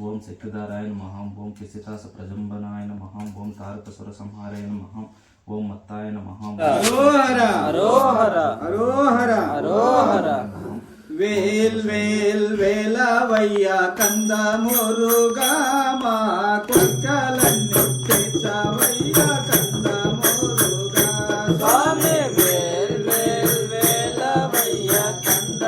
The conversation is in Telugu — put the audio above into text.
ఓం శక్తిధారాయ మహాం ఓం పిసితాస ప్రజంబనాయ మహాం ఓం తారక సుర సంహారాయ మహాం ఓం మత్తాయ మహాం వేల్ వేల్ వేలవయ్య కంద మురుగా మా కుక్కలన్నీ తెచ్చవయ్య కంద మురుగా స్వామి వేల్ వేల్ కంద